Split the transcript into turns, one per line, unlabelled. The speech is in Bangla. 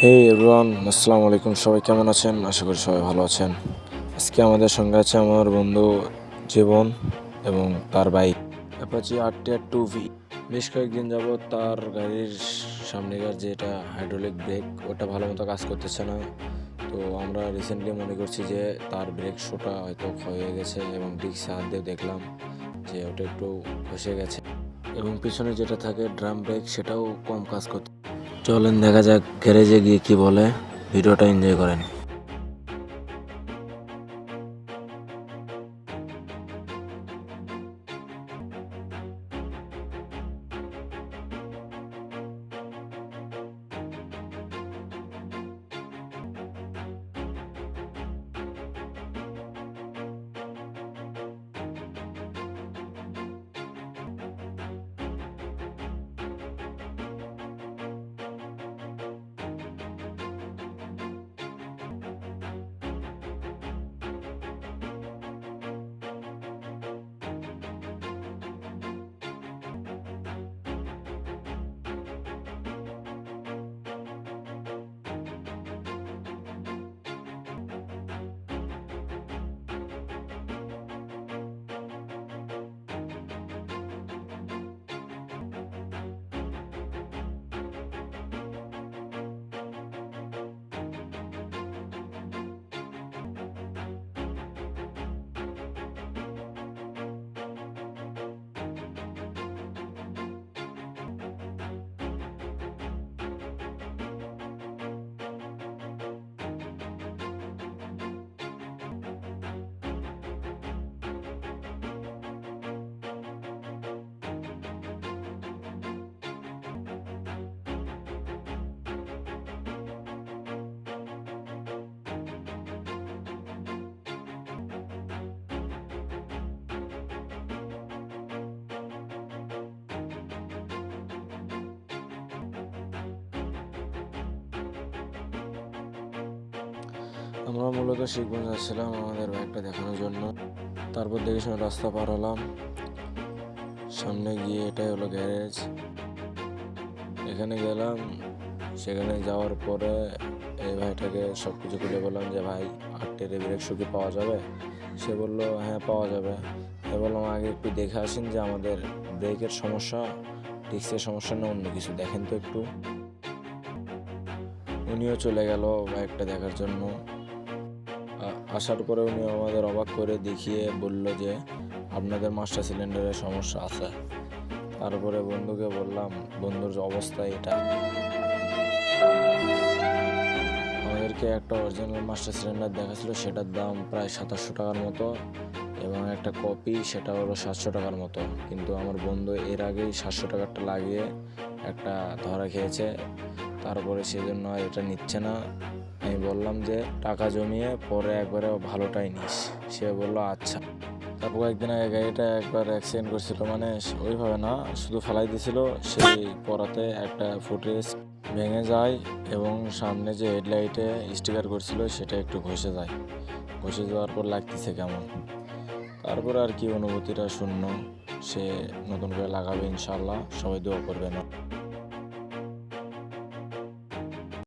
হে এভরিওয়ান আসসালামু আলাইকুম। সবাই কেমন আছেন? আশা করি সবাই ভালো আছেন। আজকে আমাদের সঙ্গে আছে আমার বন্ধু জীবন এবং তার bike Apache R T R two V বেশ কয়েকদিন যাবত তার গাড়ির সামনেকার যেটা হাইড্রোলিক ব্রেক ওটা ভালো মতো কাজ করতেছে না। তো আমরা রিসেন্টলি মনে করছি যে তার ব্রেক শোটা হয়তো ক্ষয় গেছে এবং ডিস্ক হাত দিয়ে দেখলাম যে ওটা একটু খসে গেছে এবং পিছনে যেটা থাকে ড্রাম ব্রেক সেটাও কম কাজ করতে চলেন দেখা যাক গ্যারেজে গিয়ে কি বলে। ভিডিওটা এনজয় করেন। আমরা মূলত শিখগঞ্জ যাচ্ছিলাম আমাদের বাইকটা দেখানোর জন্য। তারপর দেখে শুনে রাস্তা পার হলাম। সামনে গিয়ে এটাই হলো গ্যারেজ এখানে গেলাম। সেখানে যাওয়ার পরে এই ভাইটাকে সব কিছু খুলে বললাম যে, ভাই আটটের ব্রেক শু পাওয়া যাবে? সে বলল হ্যাঁ পাওয়া যাবে। এ বললাম, আগে একটু দেখে আসেন যে আমাদের ব্রেকের সমস্যা ডিস্কের সমস্যা না, অন্য কিছু দেখেন তো একটু। উনিও চলে গেল বাইকটা দেখার জন্য। আসার পরে উনি আমাদের অবাক করে দেখিয়ে বলল যে, আপনাদের মাস্টার সিলিন্ডারের সমস্যা আছে। তারপরে বন্ধুকে বললাম, বন্ধুর অবস্থা এটা। আমাদেরকে একটা অরিজিনাল মাস্টার সিলিন্ডার দেখাচ্ছিল, সেটার দাম প্রায় সাতাশশো টাকার মতো এবং একটা কপি সেটা হলো সাতশো টাকার মতো। কিন্তু আমার বন্ধু এর আগেই সাতশো টাকারটা লাগিয়ে একটা ধরা খেয়েছে। তারপরে সেজন্য এটা নিচ্ছে না। আমি বললাম যে, টাকা জমিয়ে পরে একবারে ভালোটাই নিস। সে বলল আচ্ছা। তারপর কয়েকদিন আগে গাড়িটা একবার অ্যাক্সিডেন্ট করছিল মানে ওইভাবে না, শুধু ফেলাই দিয়েছিল সেই পরাতে একটা ফুটেজ ভেঙে যায় এবং সামনে যে হেডলাইটে স্টিকার করছিল, সেটা একটু ঘষে যায়। ঘষে যাওয়ার পর লাগতেছে কেমন? তারপর আর কি অনুভূতিটা শূন্য। সে নতুন করে লাগাবে ইনশাল্লাহ সবাই দোয়া করবে না